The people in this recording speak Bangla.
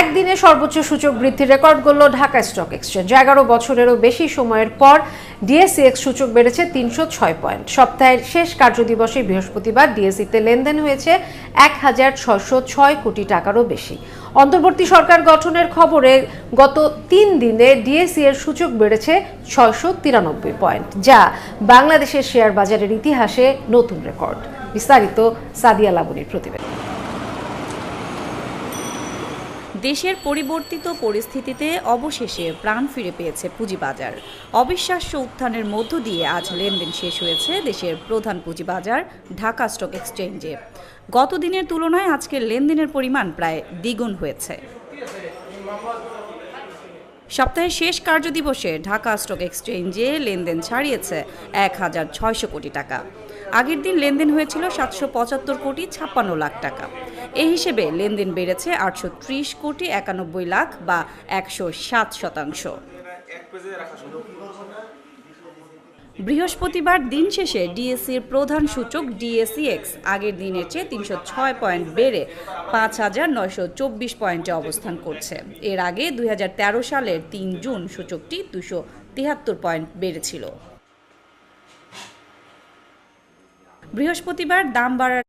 একদিনে সর্বোচ্চ সূচক বৃদ্ধির রেকর্ড গড়ল ঢাকা স্টক এক্সচেঞ্জ। এগারো বছরেরও বেশি সময়ের পর ডিএসসিএক্স সূচক বেড়েছে তিনশো ছয় পয়েন্ট। সপ্তাহের শেষ কার্যদিবসে বৃহস্পতিবার ডিএসসিতে লেনদেন হয়েছে এক হাজার ছশো ছয় কোটি টাকারও বেশি। অন্তর্বর্তী সরকার গঠনের খবরে গত তিন দিনে ডিএসসি এর সূচক বেড়েছে ছয়শো তিরানব্বই পয়েন্ট, যা বাংলাদেশের শেয়ার বাজারের ইতিহাসে নতুন রেকর্ড। বিস্তারিত সাদিয়া লাবণীর প্রতিবেদন। দেশের পরিবর্তিত পরিস্থিতিতে অবশেষে প্রাণ ফিরে পেয়েছে পুঁজিবাজার। অবিশ্বাস্য উত্থানের মধ্য দিয়ে আজ লেনদেন শেষ হয়েছে দেশের প্রধান পুঁজিবাজার ঢাকা স্টক এক্সচেঞ্জে। গত দিনের তুলনায় আজকের লেনদেনের পরিমাণ প্রায় দ্বিগুণ হয়েছে। সপ্তাহের শেষ কার্যদিবসে ঢাকা স্টক এক্সচেঞ্জে লেনদেন ছাড়িয়েছে এক হাজার ছয়শো কোটি টাকা। আগের দিন লেনদেন হয়েছিল সাতশো পঁচাত্তর কোটি ছাপ্পান্ন লাখ টাকা। এই হিসেবে লেনদেন বেড়েছে আটশো ত্রিশ কোটি একানব্বই লাখ বা একশো সাত শতাংশ। বৃহস্পতিবার দিন শেষে ডিএসসির প্রধান সূচক ডিএসইএক্স আগের দিনের চেয়ে তিনশো ছয় পয়েন্ট বেড়ে পাঁচ হাজার নয়শো চব্বিশ পয়েন্টে অবস্থান করছে। এর আগে দুই হাজার তেরো সালের তিন জুন সূচকটি দুশো তিয়াত্তর পয়েন্ট বেড়েছিল। বৃহস্পতিবার দাম বাড়ার